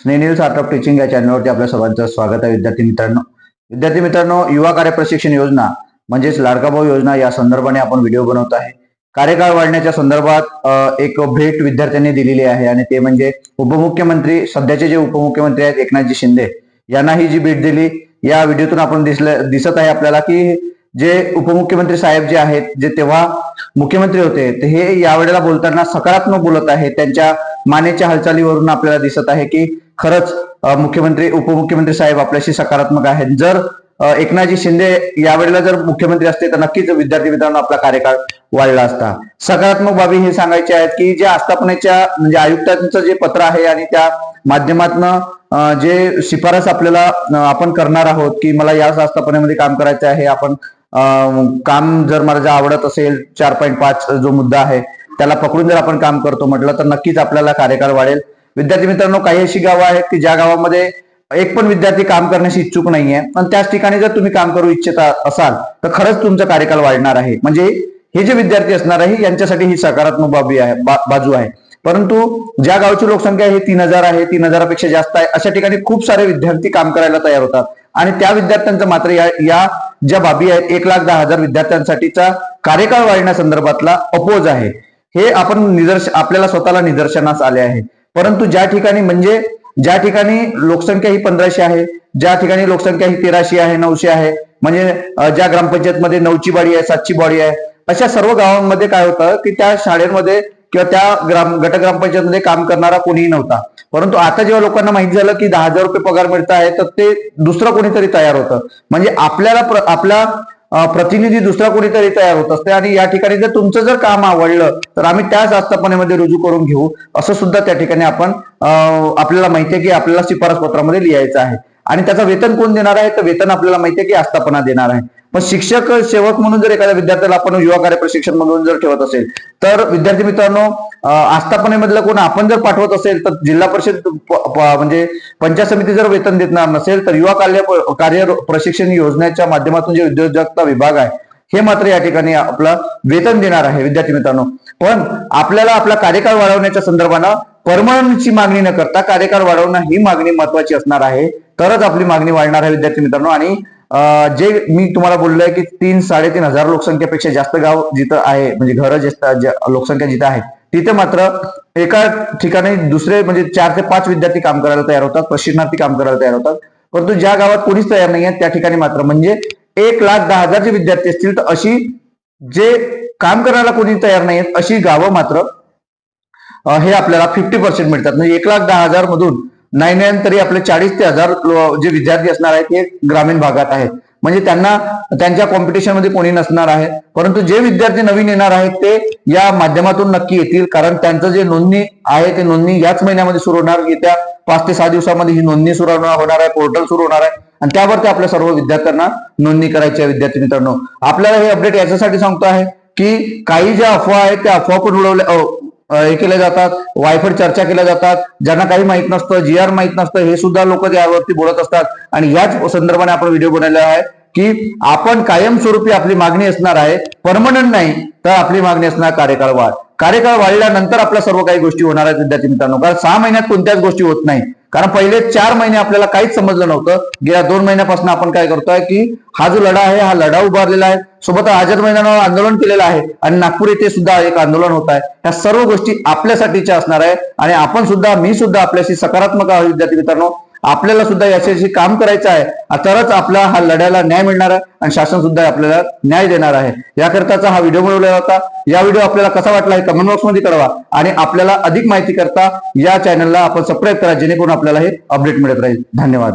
स्नेह news art of teaching या चॅनलवरती आपल्या सर्वांचं स्वागत आहे. विद्यार्थी मित्रांनो विद्यार्थी मित्रांनो युवा कार्य प्रशिक्षण योजना म्हणजेच लाडका भाऊ योजना या संदर्भाने आपण व्हिडिओ बनवत आहे. कार्यकाळ वाढण्याच्या संदर्भात एक भेट विद्यार्थ्यांनी दिलेली आहे आणि ते म्हणजे उपमुख्यमंत्री सध्याचे जे उपमुख्यमंत्री आहेत एकनाथजी शिंदे यांना ही जी भेट दिली. या व्हिडिओतून आपण दिसलं दिसत आहे आपल्याला की जे उपमुख्यमंत्री साहेब जे आहेत जे तेव्हा मुख्यमंत्री होते ते हे यावेळेला बोलताना सकारात्मक बोलत आहे. त्यांच्या मानेच्या हालचालीवरून आपल्याला दिसत आहे की खरंच मुख्यमंत्री उपमुख्यमंत्री साहेब आपल्याशी सकारात्मक आहेत. जर एकनाथजी शिंदे यावेळेला जर मुख्यमंत्री असते तर नक्कीच विद्यार्थी मित्रांनो आपला कार्यकाळ वाढला असता. सकारात्मक बाबी हे सांगायचे आहेत की जे आस्थापनेच्या म्हणजे आयुक्तांचं जे पत्र आहे आणि त्या माध्यमातनं जे शिफारस आपल्याला आपण करणार आहोत की मला याच आस्थापनेमध्ये काम करायचं आहे आपण काम जर मला जर आवडत असेल चार पॉईंट पाच जो मुद्दा आहे त्याला पकडून जर आपण काम करतो म्हटलं तर नक्कीच आपल्याला कार्यकाळ वाढेल. विद्यार्थी मित्रांनो काही अशी गावं आहेत की ज्या गावामध्ये एक पण विद्यार्थी काम करण्याची इच्छुक नाहीये. पण त्याच ठिकाणी जर तुम्ही काम करू इच्छिता असाल तर खरंच तुमचा कार्यकाळ वाढणार आहे. म्हणजे हे जे विद्यार्थी असणार आहे यांच्यासाठी ही सकारात्मक बाबी आहे बाजू आहे. परंतु ज्या गावची लोकसंख्या ही तीन हजार आहे तीन हजारापेक्षा जास्त आहे अशा ठिकाणी खूप सारे विद्यार्थी काम करायला तयार होतात. आणि त्या विद्यार्थ्यांचं मात्र या या ज्या बाबी आहेत एक लाख दहा हजार विद्यार्थ्यांसाठीचा कार्यकाळ वाढण्यासंदर्भातला अपोज आहे. हे आपण निदर्श आपल्याला स्वतःला निदर्शनास आले आहे. परंतु ज्या ठिकाणी म्हणजे ज्या ठिकाणी लोकसंख्या ही पंधराशे आहे ज्या ठिकाणी लोकसंख्या ही तेराशे आहे नऊशे आहे म्हणजे ज्या ग्रामपंचायतमध्ये नऊची बॉडी आहे सातची बॉडी आहे अशा सर्व गावांमध्ये काय होतं की त्या शाळेमध्ये किंवा त्या ग्राम गट ग्रामपंचायतमध्ये काम करणारा कोणीही नव्हता. परंतु आता जेव्हा लोकांना माहिती झालं की दहा हजार रुपये पगार मिळत आहे तर ते दुसरं कोणीतरी तयार होतं. म्हणजे आपल्याला आपला प्रतिनिधी दुसरा कोणीतरी तयार होत असते आणि या ठिकाणी जर तुमचं जर काम आवडलं तर आम्ही त्याच आस्थापनेमध्ये रुजू करून घेऊ असं सुद्धा त्या ठिकाणी आपण आपल्याला माहिती आहे की आपल्याला शिफारस पत्रामध्ये लिहायचं आहे. आणि त्याचं वेतन कोण देणार आहे? तर वेतन आपल्याला माहिती आहे की आस्थापना देणार आहे. मग शिक्षक सेवक म्हणून जर एखाद्या विद्यार्थ्याला आपण युवा कार्य प्रशिक्षण म्हणून जर ठेवत असेल तर विद्यार्थी मित्रांनो आस्थापनेमधलं कोण आपण जर पाठवत असेल तर जिल्हा परिषद म्हणजे पंचायत समिती जर वेतन देणार नसेल तर युवा कार्य कार्य प्रशिक्षण योजनेच्या माध्यमातून जे उद्योजकता विभाग आहे हे मात्र या ठिकाणी आपलं वेतन देणार आहे विद्यार्थी मित्रांनो. पण आपल्याला आपला कार्यकाळ वाढवण्याच्या संदर्भानं परमनंटची मागणी न करता कार्यकाळ वाढवणं ही मागणी महत्वाची असणार आहे तरच आपली मागणी वाढणार आहे विद्यार्थी मित्रांनो. आणि जे मी तुम्हाला बोललोय की तीन साडेतीन हजार लोकसंख्येपेक्षा जास्त गाव जिथं आहे म्हणजे घरं जे लोकसंख्या जिथं आहे तिथे मात्र एका ठिकाणी दुसरे म्हणजे चार ते पाच विद्यार्थी काम करायला तयार होतात प्रशिक्षणार्थी काम करायला तयार होतात. परंतु ज्या गावात कोणीच तयार नाही आहे त्या ठिकाणी मात्र म्हणजे एक लाख दहा हजार जे विद्यार्थी असतील तर अशी जे काम करायला कोणी तयार नाही आहेत अशी गावं मात्र हे आपल्याला फिफ्टी पर्सेंट मिळतात. म्हणजे एक लाख दहा हजार मधून नाही नाही तरी आपले चाळीस ते हजार जे विद्यार्थी असणार आहेत ते ग्रामीण भागात आहेत. म्हणजे त्यांना त्यांच्या कॉम्पिटिशनमध्ये कोणी नसणार आहे. परंतु जे विद्यार्थी नवीन येणार आहेत ते या माध्यमातून नक्की येतील. कारण त्यांचं जे नोंदणी आहे ते नोंदणी याच महिन्यामध्ये सुरू होणार. येत्या पाच ते सहा दिवसामध्ये ही नोंदणी सुरू होणार होणार आहे. पोर्टल सुरू होणार आहे. आणि त्यावरती आपल्या सर्व विद्यार्थ्यांना नोंदणी करायची आहे विद्यार्थी मित्रांनो. आपल्याला हे अपडेट याच्यासाठी सांगतो आहे की काही ज्या अफवा आहेत त्या अफवा पण उडवल्या हे केल्या जातात. वायफळ चर्चा केल्या जातात. ज्यांना काही माहीत नसतं जी आर माहीत नसतं हे सुद्धा लोक यावरती बोलत असतात. आणि याच संदर्भाने आपण व्हिडिओ बनवलेला आहे की आपण कायमस्वरूपी आपली मागणी असणार आहे. परमनंट नाही तर आपली मागणी असणार कार्यकाळ वाढ. कार्यकाळ वाढल्यानंतर आपल्या सर्व काही गोष्टी होणार आहेत विद्यार्थी मित्रांनो. कारण सहा महिन्यात कोणत्याच गोष्टी होत नाही. कारण पहिले चार महिने आपल्याला काहीच समजलं नव्हतं. गेल्या दोन महिन्यापासून आपण काय करतोय की हा जो लढा आहे हा लढा उभारलेला आहे. सोबत आझाद मैदानावर आंदोलन केलेलं आहे आणि नागपूर येथे सुद्धा एक आंदोलन होत आहे. ह्या सर्व गोष्टी आपल्यासाठीच्या असणार आहे आणि आपण सुद्धा मी सुद्धा आपल्याशी सकारात्मक आहोत विद्यार्थी मित्रांनो. आपल्याला सुद्धा याच्याशी काम करायचं आहे. तरच आपला हा लढ्याला न्याय मिळणार आहे आणि शासन सुद्धा आपल्याला न्याय देणार आहे. याकरताचा हा व्हिडिओ बनवलेला होता. या व्हिडिओ आपल्याला कसा वाटला हे कमेंट बॉक्समध्ये कळवा आणि आपल्याला अधिक माहिती करता या चॅनलला आपण सबस्क्राईब करा जेणेकरून आपल्याला हे अपडेट मिळत राहील. धन्यवाद.